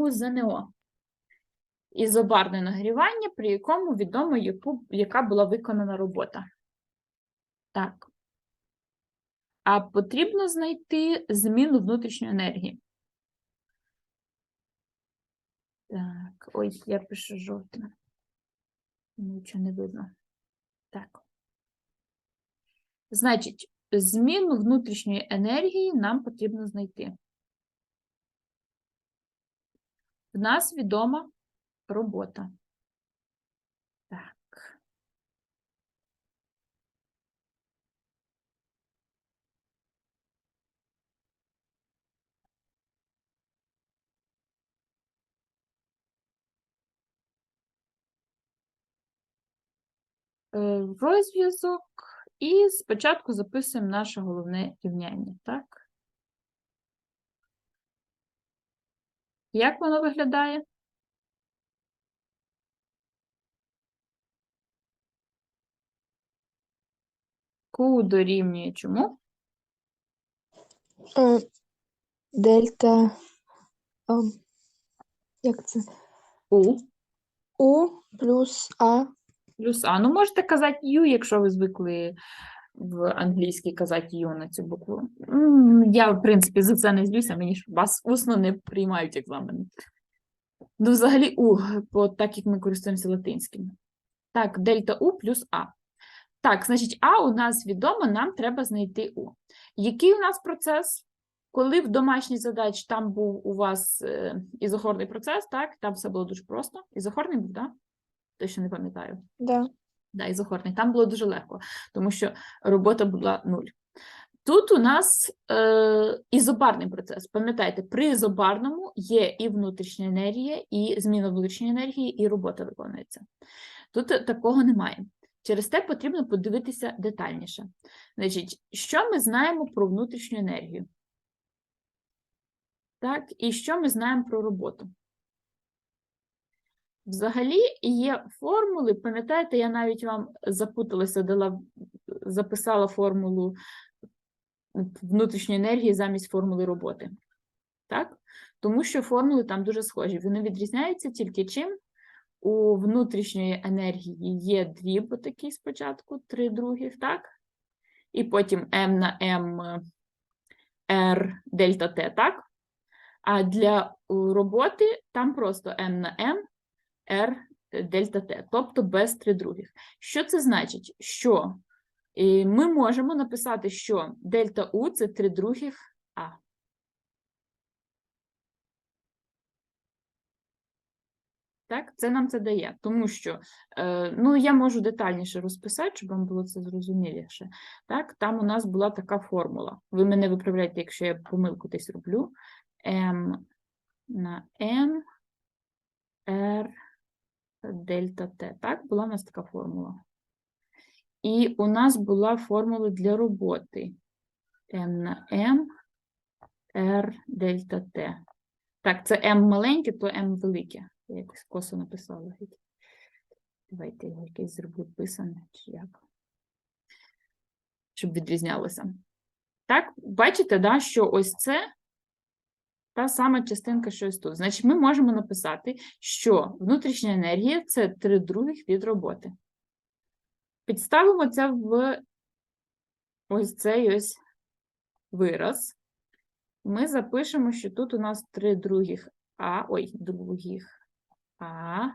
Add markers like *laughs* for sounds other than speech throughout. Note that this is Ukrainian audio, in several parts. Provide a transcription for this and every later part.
у ЗНО. Ізобарне нагрівання, при якому відомо, яку, яка була виконана робота. Так. А потрібно знайти зміну внутрішньої енергії. Так, ой, я пишу жовтим. Нічого не видно. Так. Значить, зміну внутрішньої енергії нам потрібно знайти. В нас відома робота. Так. Е, Розв'язок. І спочатку записуємо наше головне рівняння, так? Як воно виглядає? Q дорівнює чому? Е, Дельта. Як це? U У плюс А. плюс А. Ну, можете казати U, якщо ви звикли в англійській казати U на цю букву. Я, в принципі, за це не злюся, мені ж вас усно не приймають екзамени. Ну, взагалі У, бо так як ми користуємося латинським. Так, дельта У плюс А. Так, значить, А у нас відомо, нам треба знайти У. Який у нас процес? Коли в домашній задачі там був у вас е, ізохорний процес, так? Там все було дуже просто. Ізохорний був, так? Точно не пам'ятаю. Да. Да, ізохорний. Там було дуже легко, тому що робота була нуль. Тут у нас е, ізобарний процес. Пам'ятайте, при ізобарному є і внутрішня енергія, і зміна внутрішньої енергії, і робота виконується. Тут такого немає. Через те потрібно подивитися детальніше. Значить, що ми знаємо про внутрішню енергію? Так, і що ми знаємо про роботу? Взагалі є формули, пам'ятаєте, я навіть вам запуталася, дала, записала формулу внутрішньої енергії замість формули роботи. Так? Тому що формули там дуже схожі. Вони відрізняються тільки чим? У внутрішньої енергії є дві, бо такі спочатку, три других, так? І потім М на М R дельта Т, так? А для роботи там просто М на М R дельта Т, тобто без три других. Що це значить? Що е, ми можемо написати, що дельта У це три других А. Так, це нам це дає, тому що е, ну, я можу детальніше розписати, щоб вам було це зрозуміліше. Так, там у нас була така формула. Ви мене виправляєте, якщо я помилку десь роблю. М на М R дельта Т. Так, була у нас така формула. І у нас була формула для роботи. М на М R дельта Т. Так, це М маленьке, то М велике. Я якось косо написала. Давайте його якесь зроблю писане, чи як. Щоб відрізнялося. Так, бачите, да, що ось це та сама частинка, що ось тут. Значить, ми можемо написати, що внутрішня енергія це 3 других від роботи. Підставимо це в ось цей ось вираз. Ми запишемо, що тут у нас 3 других А, ой, других А.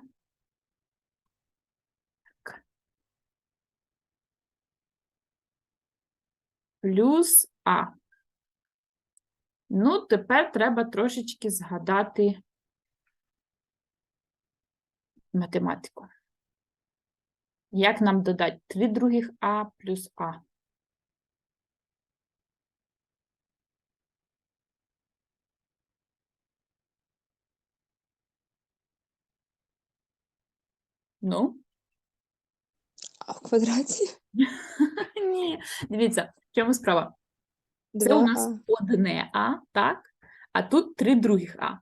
Плюс А. Ну, тепер треба трошечки згадати математику. Як нам додати 3 других А плюс А? Ну, А в квадраті? *laughs* ні. Дивіться, в чому справа? Це у нас 2А. одне А, так? А тут три других А.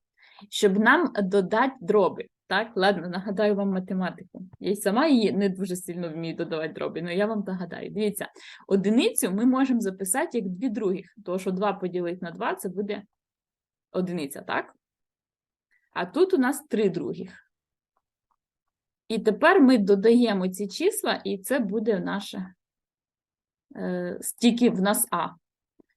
Щоб нам додати дроби. Так, ладно, нагадаю вам математику. Я й сама її не дуже сильно вмію додавати дроби, але я вам нагадаю. Дивіться, одиницю ми можемо записати як дві других, тому що 2 поділити на 2 це буде одиниця, так? а тут у нас 3 других. І тепер ми додаємо ці числа, і це буде наше е, стільки в нас А.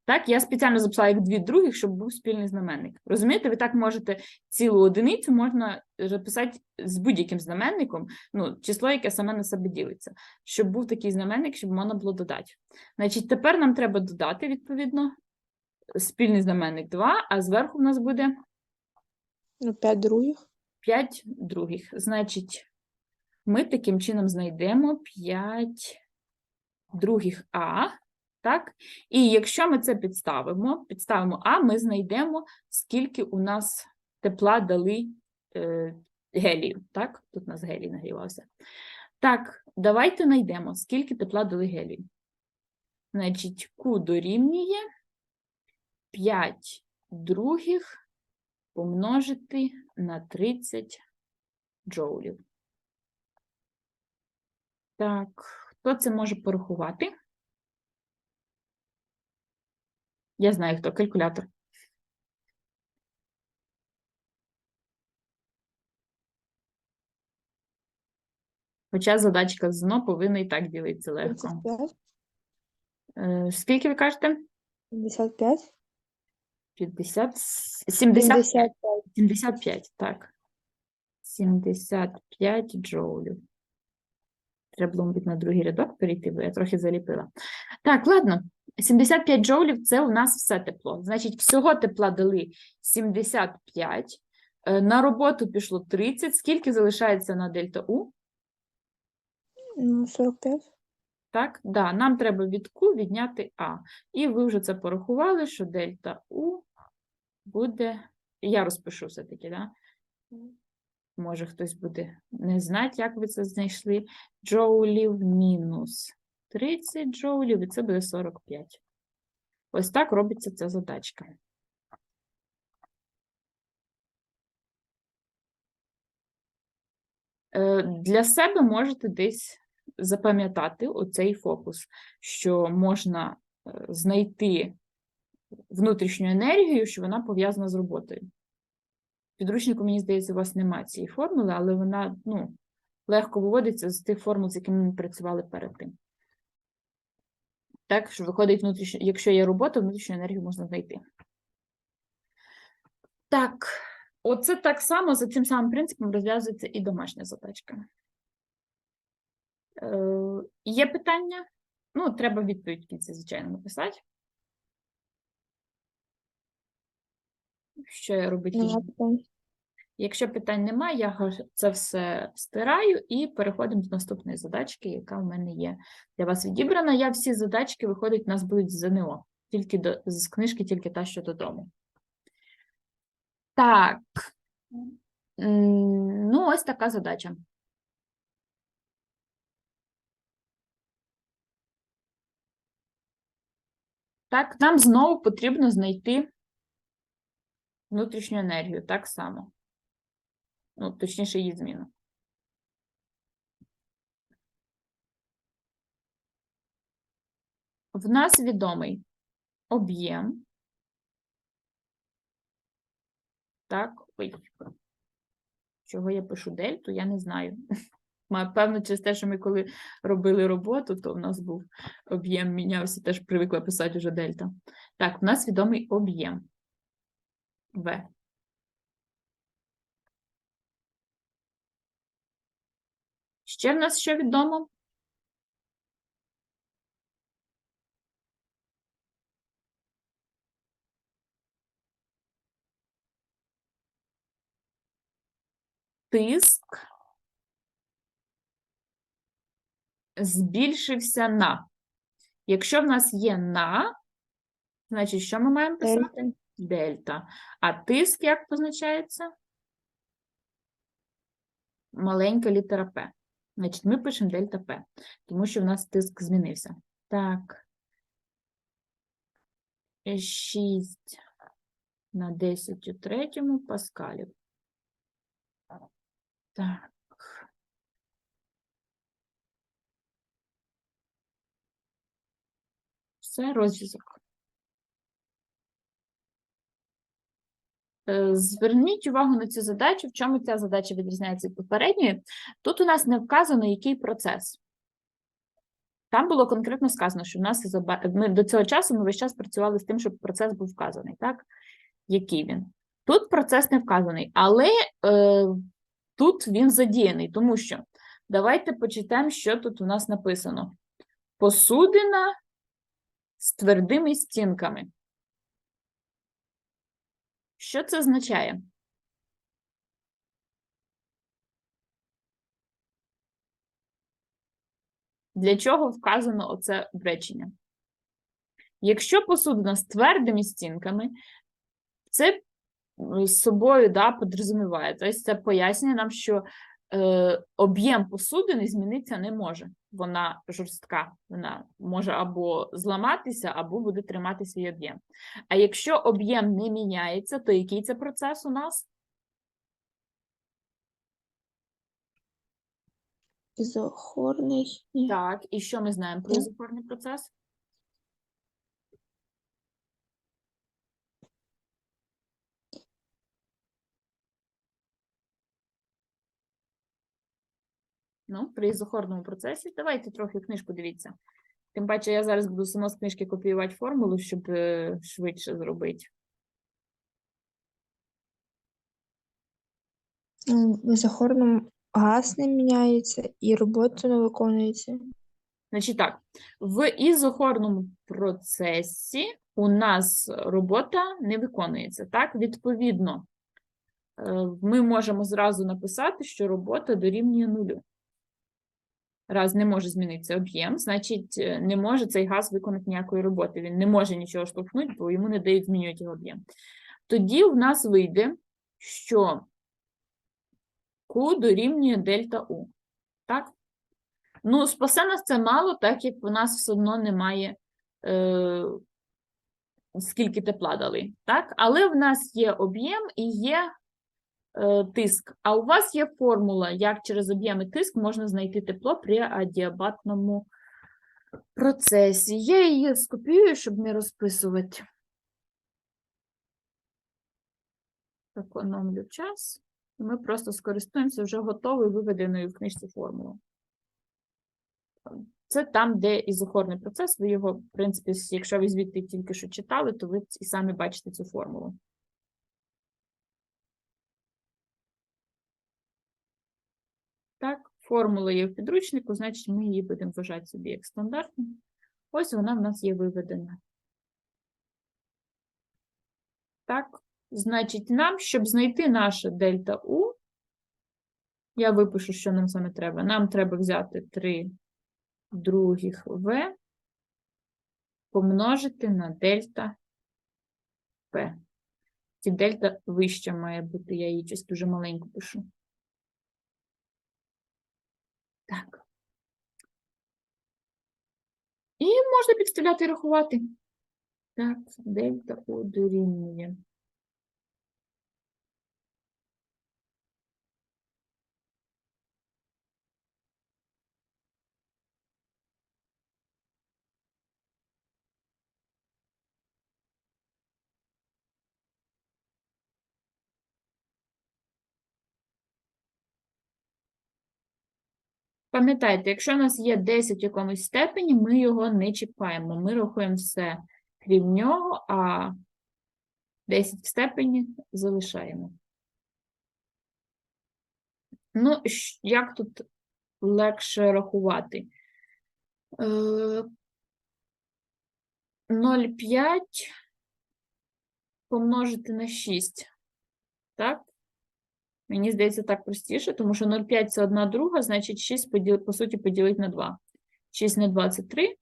Так, я спеціально записала як дві других, щоб був спільний знаменник. Розумієте, ви так можете цілу одиницю можна записати з будь-яким знаменником, ну, число, яке саме на себе ділиться, щоб був такий знаменник, щоб можна було додати. Значить, тепер нам треба додати, відповідно, спільний знаменник 2, а зверху в нас буде Ну, 5 других. 5 других. Значить, ми таким чином знайдемо 5 других А. Так? І якщо ми це підставимо, підставимо А, ми знайдемо, скільки у нас тепла дали е, гелію. Так? Тут у нас гелій нагрівався. Так, давайте знайдемо, скільки тепла дали гелію. Значить, Q дорівнює 5 других помножити на 30 джоулів. Так, хто це може порахувати? Я знаю, хто калькулятор. Хоча задачка ЗНО повинна і так ділитися легко. 35. Е, Скільки ви кажете? 55. 50, 70, 75. 75, так. 75 джоулів. Треба було, мабуть, на другий рядок перейти, бо я трохи заліпила. Так, ладно. 75 джоулів – це у нас все тепло. Значить, всього тепла дали 75. Е, На роботу пішло 30. Скільки залишається на дельта У? Ну, 45. Так, да, нам треба від Q відняти А. І ви вже це порахували, що дельта У буде. Я розпишу все-таки, да? Може, хтось буде не знати, як ви це знайшли. Джоулів мінус 30 джоулів, і це буде 45. Ось так робиться ця задачка. Е, Для себе можете десь запам'ятати оцей фокус, що можна е, знайти внутрішню енергію, що вона пов'язана з роботою. Підручнику, мені здається, у вас немає цієї формули, але вона ну, легко виводиться з тих формул, з якими ми працювали перед тим. Так, що виходить внутрішньо, якщо є робота, внутрішню енергію можна знайти. Так, оце так само за цим самим принципом розв'язується і домашня задачка. Е, є питання? Ну, треба відповідь в кінці, звичайно, написати. Що я робити? Якщо питань немає, я це все стираю і переходимо до наступної задачки, яка в мене є для вас відібрана. Я всі задачки, виходить, у нас будуть з ЗНО, тільки до, з книжки, тільки та, що додому. Так. Ну, ось така задача. Так, нам знову потрібно знайти внутрішню енергію, так само. Ну, точніше, її зміну. В нас відомий об'єм. Так, ой. Чого я пишу дельту, я не знаю. *laughs* Певно, через те, що ми коли робили роботу, то в нас був об'єм мінявся, теж привикла писати вже дельта. Так, в нас відомий об'єм. В. Ще в нас що відомо? Тиск збільшився на. Якщо в нас є на, значить, що ми маємо писати? Дельта. Дельта. А тиск як позначається? Маленька літера П. Значить, ми пишемо дельта П, тому що в нас тиск змінився. Так. 6 на 10 у третьому паскалів. Так. Все, розв'язок. Зверніть увагу на цю задачу, в чому ця задача відрізняється від попередньої. Тут у нас не вказано, який процес. Там було конкретно сказано, що в нас ми до цього часу ми весь час працювали з тим, щоб процес був вказаний, так? Який він. Тут процес не вказаний, але е, тут він задіяний, тому що давайте почитаємо, що тут у нас написано. Посудина з твердими стінками. Що це означає? Для чого вказано оце речення? Якщо посудина з твердими стінками, це з собою да, подрозуміває. Тобто це пояснює нам, що е, об'єм посудини змінитися не може. Вона жорстка, вона може або зламатися, або буде тримати свій об'єм. А якщо об'єм не міняється, то який це процес у нас? Ізохорний. Так, і що ми знаємо про ізохорний процес? Ну, при ізохорному процесі. Давайте трохи книжку дивіться. Тим паче, я зараз буду само з книжки копіювати формулу, щоб е, швидше зробити. В ізохорному газ не міняється і робота не виконується. Значить так, в ізохорному процесі у нас робота не виконується. Так, відповідно, е, ми можемо зразу написати, що робота дорівнює нулю. Раз не може змінитися об'єм, значить, е, не може цей газ виконати ніякої роботи. Він не може нічого штовхнути, бо йому не дають змінювати його об'єм. Тоді в нас вийде, що Q дорівнює дельта У. Так? Ну, спасе нас це мало, так як в нас все одно немає, е, скільки тепла дали. Так? Але в нас є об'єм і є тиск. А у вас є формула, як через об'єм і тиск можна знайти тепло при адіабатному процесі. Я її скопіюю, щоб не розписувати. Економлю час. І Ми просто скористуємося вже готовою виведеною в книжці формулою. Це там, де ізохорний процес. Ви його, в принципі, якщо ви звідти тільки що читали, то ви і самі бачите цю формулу. Формула є в підручнику, значить ми її будемо вважати собі як стандартну. Ось вона в нас є виведена. Так, значить, нам, щоб знайти наше дельта У, я випишу, що нам саме треба. Нам треба взяти 3 других В помножити на дельта П. Ці дельта вища має бути, я її щось дуже маленько пишу. Так. І можна підставляти і рахувати. Так, дельта У. Пам'ятайте, якщо у нас є 10 в якомусь степені, ми його не чіпаємо. Ми рахуємо все крім нього, а 10 в степені залишаємо. Ну, як тут легше рахувати? Е, 0,5 помножити на 6. Так? Мені здається, так простіше, тому що 0,5 це 1 друга, значить 6 поділ, по суті поділити на 2. 6 на 2 це 3.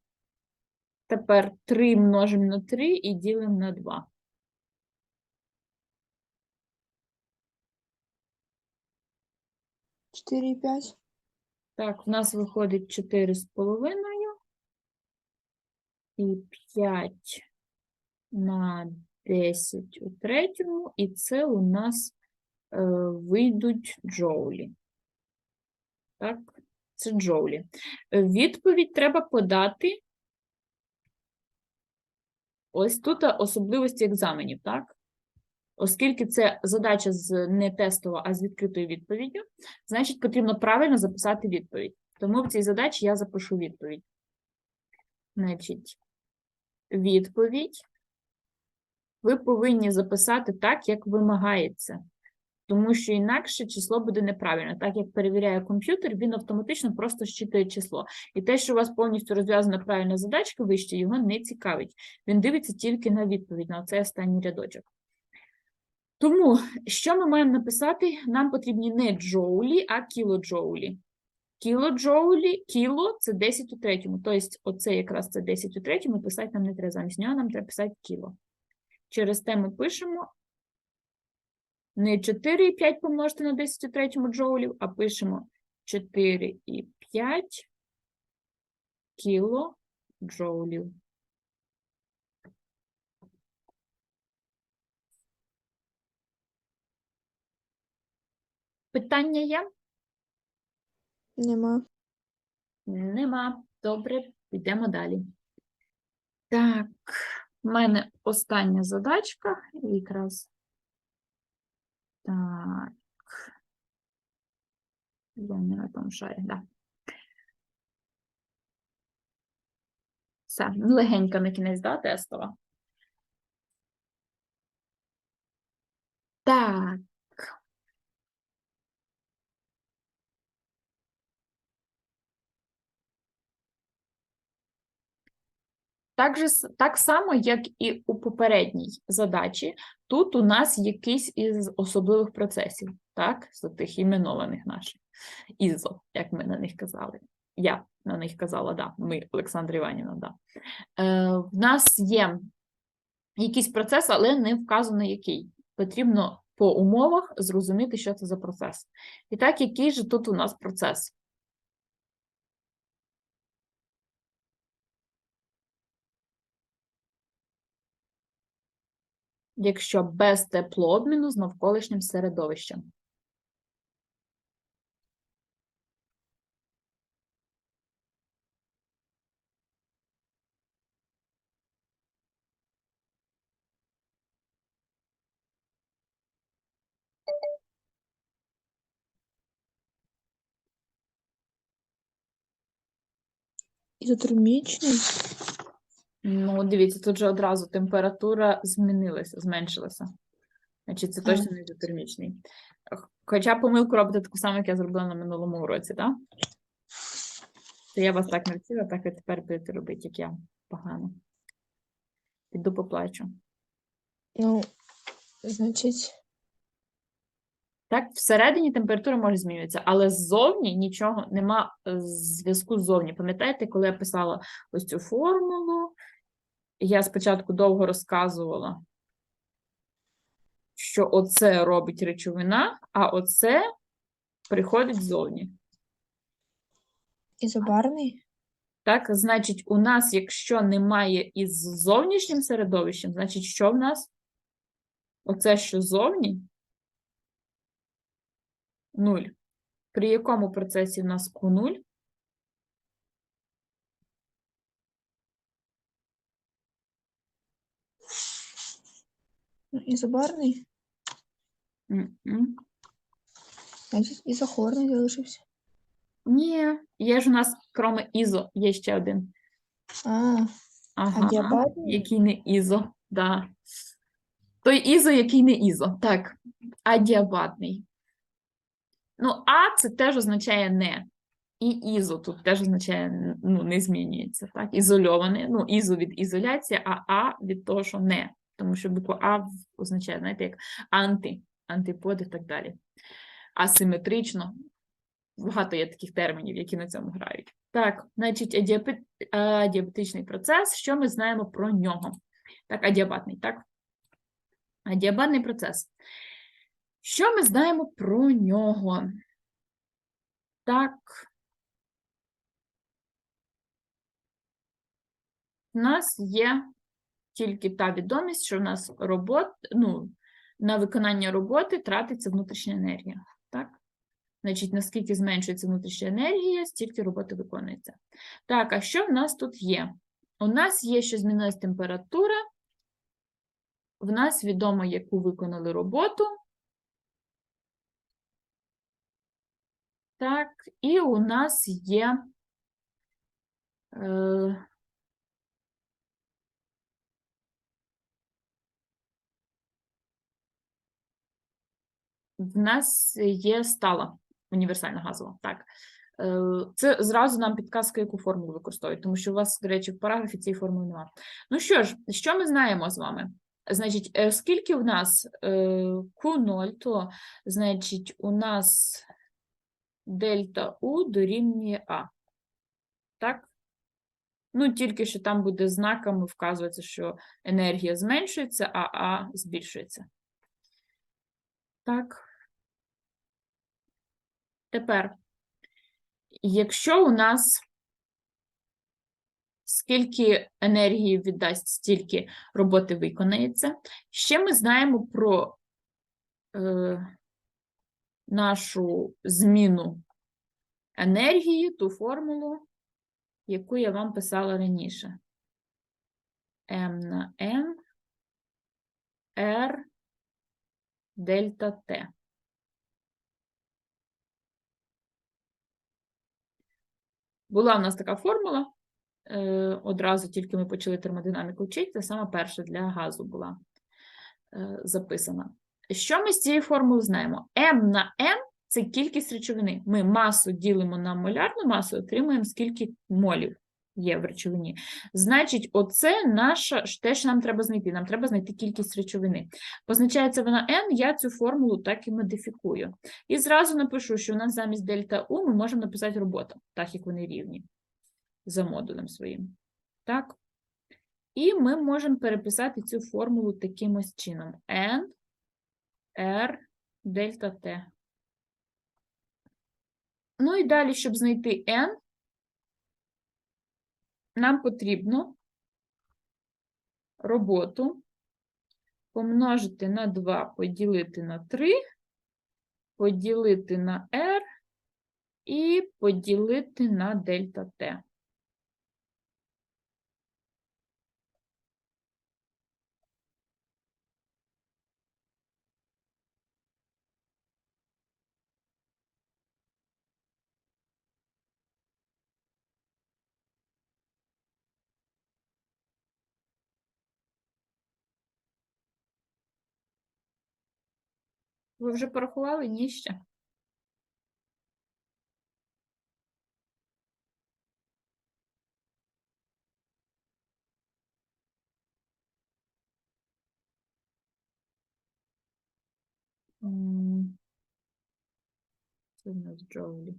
Тепер 3 множимо на 3 і ділимо на 2. Чотири і п'ять. Так, в нас виходить 4,5 і 5 на 10 у третьому, і це у нас вийдуть джоулі. Так, це джоулі. Е, Відповідь треба подати. Ось тут особливості екзаменів, так? Оскільки це задача з не тестова, а з відкритою відповіддю, значить потрібно правильно записати відповідь. Тому в цій задачі я запишу відповідь. Значить, відповідь ви повинні записати так, як вимагається. Тому що інакше число буде неправильне. Так як перевіряє комп'ютер, він автоматично просто щитує число. І те, що у вас повністю розв'язана правильна задачка вище, його не цікавить. Він дивиться тільки на відповідь, на цей останній рядочок. Тому, що ми маємо написати? Нам потрібні не джоулі, а кілоджоулі. Кілоджоулі, кіло це 10 у третьому. Тобто, оце якраз це 10 у третьому, писати нам не треба. Замість нього нам треба писати кіло. Через те ми пишемо не 4,5 помножити на 10 у третьому джоулів, а пишемо 4,5 кіло джоулів. Питання є? Нема. Нема. Добре, йдемо далі. Так, в мене остання задачка, якраз. Так. Я не на тому шарі, да. Все, легенько на кінець, да, тестова. Так. Так, же, так само, як і у попередній задачі, тут у нас якийсь із особливих процесів, так, з тих іменованих наших, ІЗО, як ми на них казали. Я на них казала, да, ми, Олександра Іванівна, да. Е, в нас є якийсь процес, але не вказано який. Потрібно по умовах зрозуміти, що це за процес. І так, який же тут у нас процес? Якщо без теплообміну з навколишнім середовищем. Ізотермічний. Ну, дивіться, тут же одразу температура змінилася, зменшилася. Значить, це точно не ізотермічний. Хоча помилку робите таку саму, як я зробила на минулому уроці, так? То я вас так навчила, так і тепер будете робити, як я погано. Піду поплачу. Ну, значить, Так, всередині температура може змінюватися, але ззовні нічого нема е, зв'язку ззовні. Пам'ятаєте, коли я писала ось цю формулу, я спочатку довго розказувала, що оце робить речовина, а оце приходить ззовні. ізобарний. Так, значить, у нас, якщо немає із зовнішнім середовищем, значить, що в нас? Оце, що зовні? Нуль. При якому процесі в нас Q0? Ну, ізобарний. М-м. Значить, ізохорний залишився. Ні, є ж у нас, кроме ізо, є ще один. А, Ага, діабатний? який не ізо, да. Той ізо, який не ізо. Так, адіабатний. Ну, а це теж означає не. І ізо тут теж означає, ну, не змінюється. Так, ізольоване. Ну, ізо від ізоляції, а а від того, що не. Тому що буква А означає, знаєте, як анти, антипод і так далі. Асиметрично. Багато є таких термінів, які на цьому грають. Так, значить, адіапи- адіабетичний процес. Що ми знаємо про нього? Так, адіабатний, так? Адіабатний процес. Що ми знаємо про нього? Так. У нас є тільки та відомість, що в нас робот, ну, на виконання роботи тратиться внутрішня енергія. Так? Значить, наскільки зменшується внутрішня енергія, стільки роботи виконується. Так, а що в нас тут є? У нас є, що змінилась температура в нас відомо, яку виконали роботу. Так, і у нас є. Е, в нас є стала універсальна газова. Так. Е, Це зразу нам підказка, яку формулу використовують, тому що у вас, до речі, в параграфі цієї формули немає. Ну що ж, що ми знаємо з вами? Значить, е, оскільки в нас е, Q0, то значить у нас дельта У дорівнює А. Так? Ну, тільки що там буде знаками вказуватися, що енергія зменшується, а А збільшується. Так. Тепер, якщо у нас скільки енергії віддасть, стільки роботи виконається, ще ми знаємо про е, нашу зміну енергії, ту формулу, яку я вам писала раніше. М на N, R, дельта Т. Була в нас така формула, е, одразу тільки ми почали термодинаміку вчити, це саме перша для газу була е, записана. Що ми з цієї формули знаємо? М на N – це кількість речовини. Ми масу ділимо на молярну масу, отримуємо скільки молів є в речовині. Значить, оце наша, те, що нам треба знайти. Нам треба знайти кількість речовини. Позначається вона N, я цю формулу так і модифікую. І зразу напишу, що у нас замість дельта У ми можемо написати робота, так як вони рівні за модулем своїм. Так? І ми можемо переписати цю формулу таким ось чином. N, R, дельта T. Ну і далі, щоб знайти N, нам потрібно роботу помножити на 2, поділити на 3, поділити на R і поділити на дельта T. Ви вже порахували? Ні ще? Це в нас джоулі.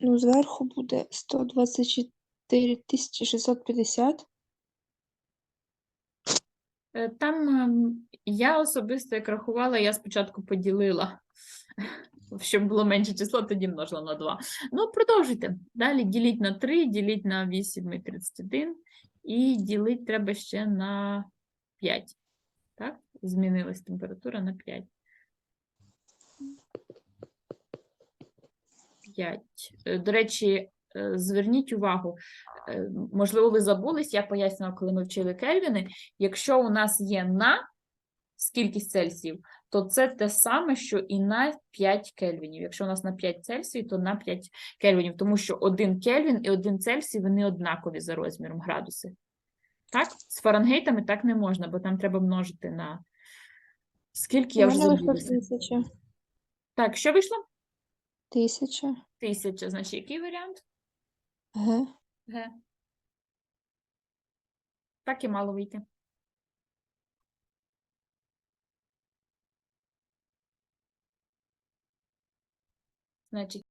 Ну, зверху буде 124 650. Е, Там ем, я особисто як рахувала, я спочатку поділила, *laughs* щоб було менше число, тоді множила на 2. Ну, продовжуйте. Далі діліть на 3, діліть на 8 і 31, і ділить треба ще на 5. Так? Змінилась температура на 5. 5. Е, До речі, е, зверніть увагу, е, можливо, ви забулись, я пояснювала, коли ми вчили Кельвіни. Якщо у нас є на скількись Цельсіїв, то це те саме, що і на 5 Кельвінів. Якщо у нас на 5 Цельсіїв, то на 5 Кельвінів, тому що 1 Кельвін і 1 Цельсій, вони однакові за розміром градуси. Так? З Фаренгейтами так не можна, бо там треба множити на скільки я вже мене забулася. Так, що вийшло? Тисяча. Тисяча. Значить, який варіант? Г. Г. Так і мало вийти. Значить,